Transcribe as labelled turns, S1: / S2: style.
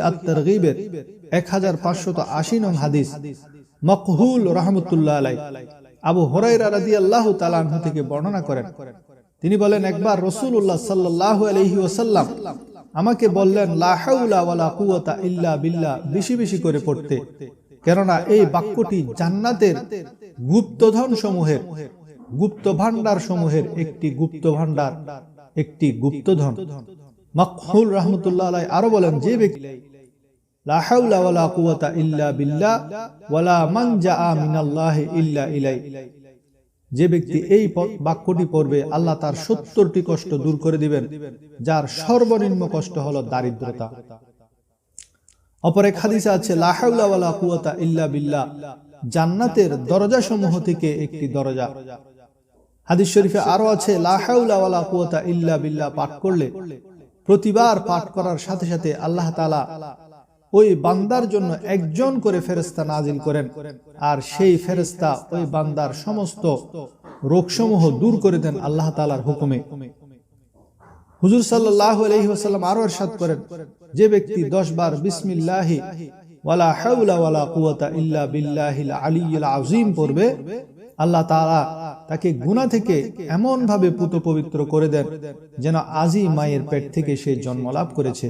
S1: আত-তারগীবের 1580 নং হাদিস, মকহুল আলাই আবু হুরায়রা রাদিয়াল্লাহু তাআলা আনহু থেকে বর্ণনা করেন। তিনি বলেন, একবার ওয়াসাল্লাম আমাকে বললেন বেশি বেশি করে পড়তে। কেননা এই বাক্যটি জান্নাতের গুপ্তধন সমূহের গুপ্ত ভান্ডার সমূহের একটি গুপ্ত ভান্ডার একটি গুপ্তধন। মকহুল রহমতুল্লাহ আলাই আরও বলেন, যে ব্যক্তি যে ব্যক্তি এই বাক্যটি পড়বে, আল্লাহ তার সত্তরটি কষ্ট দূর করে দিবেন, যার সর্বনিম্ন কষ্ট হলো দারিদ্রতা। অপর এক আছে, লা হাওলা ওয়ালা কুওয়াতা ইল্লা বিল্লাহ, জান্নাতের দরজা সমূহ থেকে একটি দরজা। হাদিস শরীফে আরও আছে লাহাউলা কুয়াতা ইল্লা বিল্লাহ, পাঠ করলে প্রতিবার পাঠ করার সাথে সাথে আল্লাহ তাআলা ওই বান্দার জন্য একজন করে ফেরেশতা নাজিল করেন। আর সেই ফেরেশতা ওই বান্দার সমস্ত রোগসমূহ দূর করে দেন আল্লাহ তাআলার হুকুমে। হুজুর আলাইহি আরও ইরশাদ করেন, যে ব্যক্তি 10 বার বিসমিল্লাহি ওয়ালা হাওলা ওয়ালা কুওয়াতা ইল্লা বিল্লাহিল আলিয়্যিল আযীম পড়বে, আল্লাহ তাআলা তাকে গুণা থেকে এমন ভাবে পুত পবিত্র করে দেন যেন আজই মায়ের পেট থেকে সে জন্ম লাভ করেছে।